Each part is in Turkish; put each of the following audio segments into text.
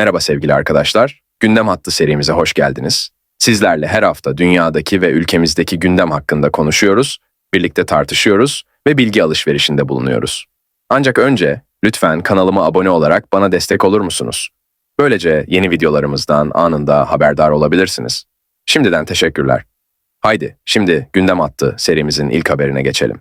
Merhaba sevgili arkadaşlar. Gündem Hattı serimize hoş geldiniz. Sizlerle her hafta dünyadaki ve ülkemizdeki gündem hakkında konuşuyoruz, birlikte tartışıyoruz ve bilgi alışverişinde bulunuyoruz. Ancak önce lütfen kanalıma abone olarak bana destek olur musunuz? Böylece yeni videolarımızdan anında haberdar olabilirsiniz. Şimdiden teşekkürler. Haydi şimdi Gündem Hattı serimizin ilk haberine geçelim.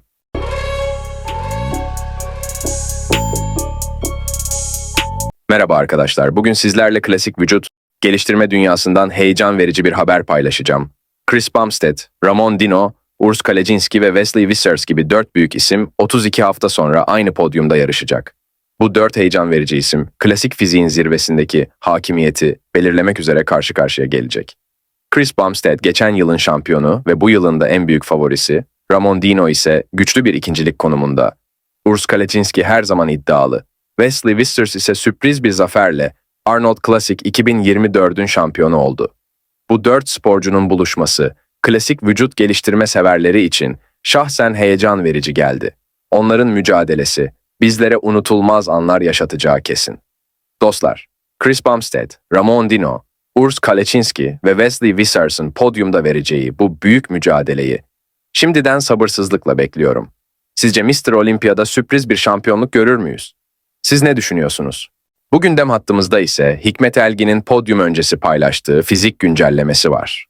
Merhaba arkadaşlar. Bugün sizlerle klasik vücut geliştirme dünyasından heyecan verici bir haber paylaşacağım. Chris Bumstead, Ramon Dino, Urs Kalecinski ve Wesley Vissers gibi dört büyük isim 32 hafta sonra aynı podyumda yarışacak. Bu dört heyecan verici isim klasik fiziğin zirvesindeki hakimiyeti belirlemek üzere karşı karşıya gelecek. Chris Bumstead geçen yılın şampiyonu ve bu yılın da en büyük favorisi, Ramon Dino ise güçlü bir ikincilik konumunda. Urs Kalecinski her zaman iddialı Wesley Vissers ise sürpriz bir zaferle Arnold Classic 2024'ün şampiyonu oldu. Bu dört sporcunun buluşması, klasik vücut geliştirme severleri için şahsen heyecan verici geldi. Onların mücadelesi, bizlere unutulmaz anlar yaşatacağı kesin. Dostlar, Chris Bumstead, Ramon Dino, Urs Kalecinski ve Wesley Vissers'ın podyumda vereceği bu büyük mücadeleyi şimdiden sabırsızlıkla bekliyorum. Sizce Mr. Olympia'da sürpriz bir şampiyonluk görür müyüz? Siz ne düşünüyorsunuz? Bu gündem hattımızda ise Hikmet Elgin'in podyum öncesi paylaştığı fizik güncellemesi var.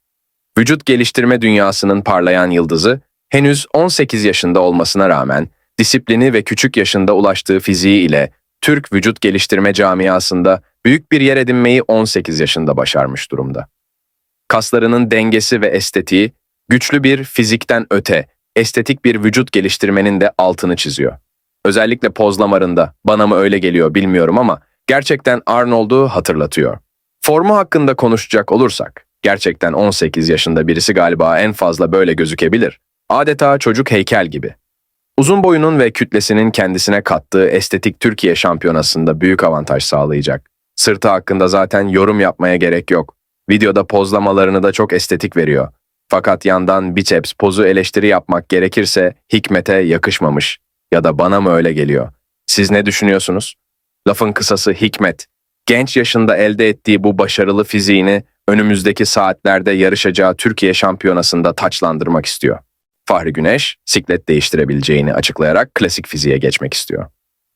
Vücut geliştirme dünyasının parlayan yıldızı, henüz 18 yaşında olmasına rağmen disiplini ve küçük yaşında ulaştığı fiziği ile Türk vücut geliştirme camiasında büyük bir yer edinmeyi 18 yaşında başarmış durumda. Kaslarının dengesi ve estetiği, güçlü bir fizikten öte, estetik bir vücut geliştirmenin de altını çiziyor. Özellikle pozlamarında, bana mı öyle geliyor bilmiyorum ama gerçekten Arnold'u hatırlatıyor. Formu hakkında konuşacak olursak, gerçekten 18 yaşında birisi galiba en fazla böyle gözükebilir. Adeta çocuk heykel gibi. Uzun boyunun ve kütlesinin kendisine kattığı estetik Türkiye şampiyonasında büyük avantaj sağlayacak. Sırtı hakkında zaten yorum yapmaya gerek yok. Videoda pozlamalarını da çok estetik veriyor. Fakat yandan biceps pozu eleştiri yapmak gerekirse Hikmet'e yakışmamış. Ya da bana mı öyle geliyor? Siz ne düşünüyorsunuz? Lafın kısası Hikmet, genç yaşında elde ettiği bu başarılı fiziğini önümüzdeki saatlerde yarışacağı Türkiye şampiyonasında taçlandırmak istiyor. Fahri Güneş, siklet değiştirebileceğini açıklayarak klasik fiziğe geçmek istiyor.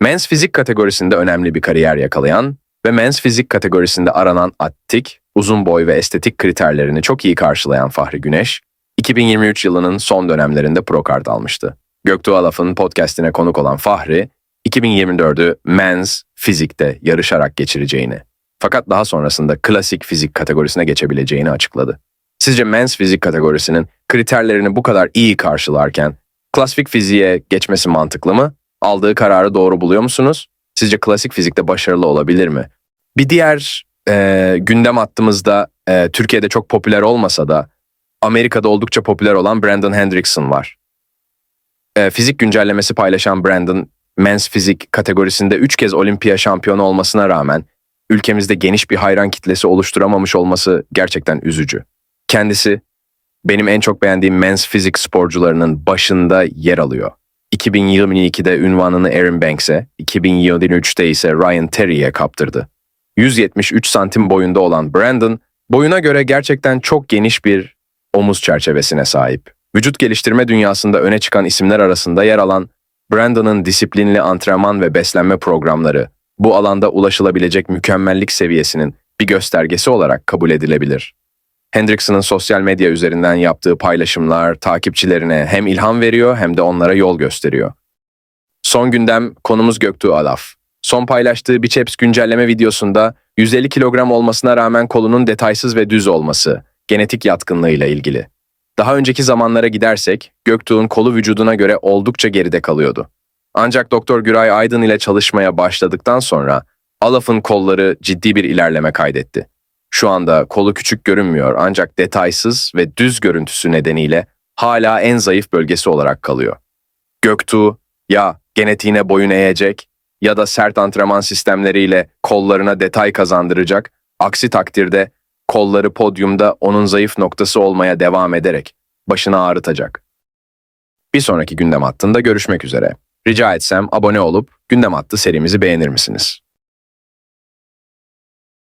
Men's fizik kategorisinde önemli bir kariyer yakalayan ve men's fizik kategorisinde aranan atletik, uzun boy ve estetik kriterlerini çok iyi karşılayan Fahri Güneş, 2023 yılının son dönemlerinde pro kart almıştı. Göktuğ Alaf'ın podcastine konuk olan Fahri, 2024'ü Men's Fizik'te yarışarak geçireceğini, fakat daha sonrasında klasik fizik kategorisine geçebileceğini açıkladı. Sizce Men's Fizik kategorisinin kriterlerini bu kadar iyi karşılarken klasik fiziğe geçmesi mantıklı mı? Aldığı kararı doğru buluyor musunuz? Sizce klasik fizikte başarılı olabilir mi? Bir diğer e, gündem hattımızda e, Türkiye'de çok popüler olmasa da Amerika'da oldukça popüler olan Brandon Hendrickson var e, fizik güncellemesi paylaşan Brandon, Men's Fizik kategorisinde 3 kez olimpiya şampiyonu olmasına rağmen ülkemizde geniş bir hayran kitlesi oluşturamamış olması gerçekten üzücü. Kendisi benim en çok beğendiğim Men's Fizik sporcularının başında yer alıyor. 2022'de ünvanını Aaron Banks'e, 2023'te ise Ryan Terry'e kaptırdı. 173 santim boyunda olan Brandon, boyuna göre gerçekten çok geniş bir omuz çerçevesine sahip. Vücut geliştirme dünyasında öne çıkan isimler arasında yer alan Brandon'ın disiplinli antrenman ve beslenme programları bu alanda ulaşılabilecek mükemmellik seviyesinin bir göstergesi olarak kabul edilebilir. Hendrickson'ın sosyal medya üzerinden yaptığı paylaşımlar takipçilerine hem ilham veriyor hem de onlara yol gösteriyor. Son gündem konumuz Göktuğ Alaf. Son paylaştığı biceps güncelleme videosunda 150 kilogram olmasına rağmen kolunun detaysız ve düz olması, genetik yatkınlığıyla ilgili. Daha önceki zamanlara gidersek Göktuğ'un kolu vücuduna göre oldukça geride kalıyordu. Ancak Doktor Güray Aydın ile çalışmaya başladıktan sonra Alaf'ın kolları ciddi bir ilerleme kaydetti. Şu anda kolu küçük görünmüyor ancak detaysız ve düz görüntüsü nedeniyle hala en zayıf bölgesi olarak kalıyor. Göktuğ ya genetiğine boyun eğecek ya da sert antrenman sistemleriyle kollarına detay kazandıracak, aksi takdirde kolları podyumda onun zayıf noktası olmaya devam ederek başını ağrıtacak. Bir sonraki gündem hattında görüşmek üzere. Rica etsem abone olup gündem hattı serimizi beğenir misiniz?